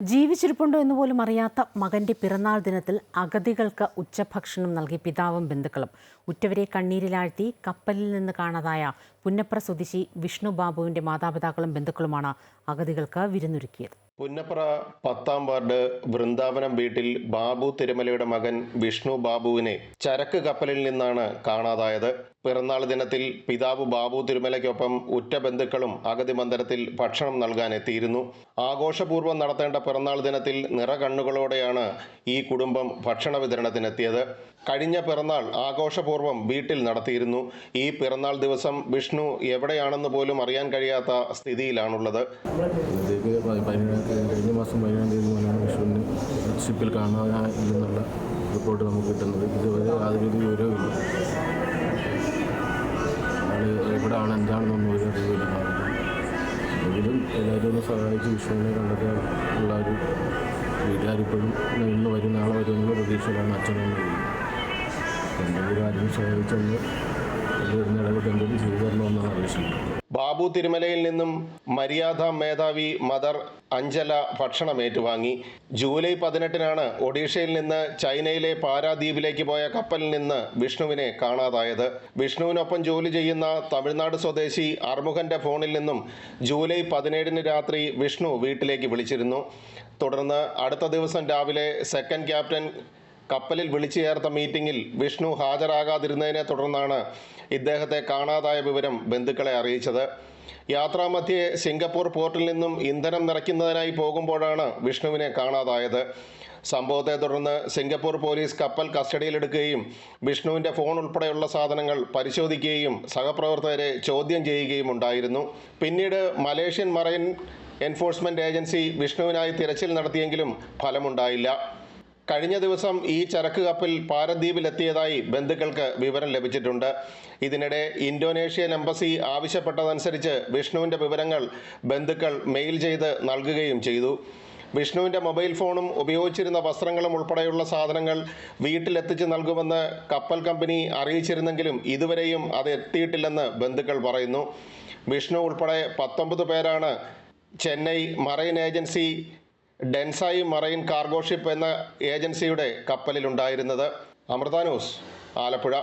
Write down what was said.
ജീവിച്ചിരിപ്പുണ്ടോ എന്ന് പോലും അറിയാത്ത മകന്റെ പിറന്നാൾ ദിനത്തിൽ അഗതികൾക്ക് ഉച്ചഭക്ഷണം നൽകി പിതാവും ബന്ധുക്കളും. ഉറ്റവരെ കണ്ണീരിലാഴ്ത്തി കപ്പലിൽ നിന്ന് കാണാതായ പുന്നപ്ര സ്വദേശി വിഷ്ണു ബാബുവിന്റെ മാതാപിതാക്കളും ബന്ധുക്കളുമാണ് അഗതികൾക്ക് വിരുന്നൊരുക്കിയത്. പുന്നപ്ര പത്താം വാർഡ് വൃന്ദാവനം വീട്ടിൽ ബാബു തിരുമലയുടെ മകൻ വിഷ്ണു ബാബുവിനെ ചരക്ക് കപ്പലിൽ നിന്നാണ് കാണാതായത്. പിറന്നാൾ ദിനത്തിൽ പിതാവ് ബാബു തിരുമലയ്ക്കൊപ്പം ഉറ്റ ബന്ധുക്കളും അഗതി മന്ദിരത്തിൽ ഭക്ഷണം നൽകാൻ എത്തിയിരുന്നു. ആഘോഷപൂർവം നടത്തേണ്ട പിറന്നാൾ ദിനത്തിൽ നിറകണ്ണുകളോടെയാണ് ഈ കുടുംബം ഭക്ഷണ വിതരണത്തിനെത്തിയത്. കഴിഞ്ഞ പിറന്നാൾ ആഘോഷപൂർവം വീട്ടിൽ നടത്തിയിരുന്നു. ഈ പിറന്നാൾ ദിവസം വിഷ്ണു എവിടെയാണെന്ന് പോലും അറിയാൻ കഴിയാത്ത സ്ഥിതിയിലാണുള്ളത്. കഴിഞ്ഞ മാസം പതിനേഴാം തീയതി മുതലാണ് വിഷ്ണുവിന് ഷിപ്പിൽ കാണാനില്ലെന്നുള്ള റിപ്പോർട്ട് നമുക്ക് കിട്ടുന്നത് ഇതുവരെ യാതൊരു വിവരവുമില്ല ആൾ എവിടെയാണ് എന്താണെന്നൊന്നും ഒരു അറിവില്ല എങ്കിലും എല്ലാവരും ഒന്ന് സഹായിച്ച് വിഷ്ണുവിനെ കണ്ടെത്താൻ ഉള്ള ഒരു വീട്ടുകാരിപ്പോഴും ഇന്ന് വരും നാളെ വരും പ്രതീക്ഷയിലാണ് അച്ഛനും എന്തെങ്കിലും ആരും സഹായിച്ചൊന്ന് ബാബു തിരുമലയിൽ നിന്നും മര്യാദ മേധാവി മദർ അഞ്ജല ഭക്ഷണം ഏറ്റുവാങ്ങി. ജൂലൈ പതിനെട്ടിനാണ് ഒഡീഷയിൽ നിന്ന് ചൈനയിലെ പാരാദ്വീപിലേക്ക് പോയ കപ്പലിൽ നിന്ന് വിഷ്ണുവിനെ കാണാതായത്. വിഷ്ണുവിനൊപ്പം ജോലി ചെയ്യുന്ന തമിഴ്നാട് സ്വദേശി അർമുഖന്റെ ഫോണിൽ നിന്നും ജൂലൈ പതിനേഴിന് രാത്രി വിഷ്ണു വീട്ടിലേക്ക് വിളിച്ചിരുന്നു. തുടർന്ന് അടുത്ത ദിവസം രാവിലെ സെക്കൻഡ് ക്യാപ്റ്റൻ കപ്പലിൽ വിളിച്ചു ചേർത്ത മീറ്റിംഗിൽ വിഷ്ണു ഹാജരാകാതിരുന്നതിനെ തുടർന്നാണ് ഇദ്ദേഹത്തെ കാണാതായ വിവരം ബന്ധുക്കളെ അറിയിച്ചത്. യാത്രാമധ്യേ സിംഗപ്പൂർ പോർട്ടിൽ നിന്നും ഇന്ധനം നിറയ്ക്കുന്നതിനായി പോകുമ്പോഴാണ് വിഷ്ണുവിനെ കാണാതായത്. സംഭവത്തെ തുടർന്ന് സിംഗപ്പൂർ പോലീസ് കപ്പൽ കസ്റ്റഡിയിലെടുക്കുകയും വിഷ്ണുവിന്റെ ഫോൺ ഉൾപ്പെടെയുള്ള സാധനങ്ങൾ പരിശോധിക്കുകയും സഹപ്രവർത്തകരെ ചോദ്യം ചെയ്യുകയും ഉണ്ടായിരുന്നു. പിന്നീട് മലേഷ്യൻ മറൈൻ എൻഫോഴ്സ്മെന്റ് ഏജൻസി വിഷ്ണുവിനായി തിരച്ചിൽ നടത്തിയെങ്കിലും ഫലമുണ്ടായില്ല. കഴിഞ്ഞ ദിവസം ഈ ചരക്ക് കപ്പൽ പാരദ്വീപിലെത്തിയതായി ബന്ധുക്കൾക്ക് വിവരം ലഭിച്ചിട്ടുണ്ട്. ഇതിനിടെ ഇന്തോനേഷ്യൻ എംബസി ആവശ്യപ്പെട്ടതനുസരിച്ച് വിഷ്ണുവിന്റെ വിവരങ്ങൾ ബന്ധുക്കൾ മെയിൽ ചെയ്ത് നൽകുകയും ചെയ്തു. വിഷ്ണുവിന്റെ മൊബൈൽ ഫോണും ഉപയോഗിച്ചിരുന്ന വസ്ത്രങ്ങളും ഉൾപ്പെടെയുള്ള സാധനങ്ങൾ വീട്ടിലെത്തിച്ച് നൽകുമെന്ന് കപ്പൽ കമ്പനി അറിയിച്ചിരുന്നെങ്കിലും ഇതുവരെയും അത് എത്തിയിട്ടില്ലെന്ന് ബന്ധുക്കൾ പറയുന്നു. വിഷ്ണു ഉൾപ്പെടെ പത്തൊമ്പത് പേരാണ് Chennai marine agency Densai marine cargo ship എന്ന ഏജൻസിയുടെ കപ്പലിലുണ്ടായിരുന്നത്. അമൃത ന്യൂസ് ആലപ്പുഴ.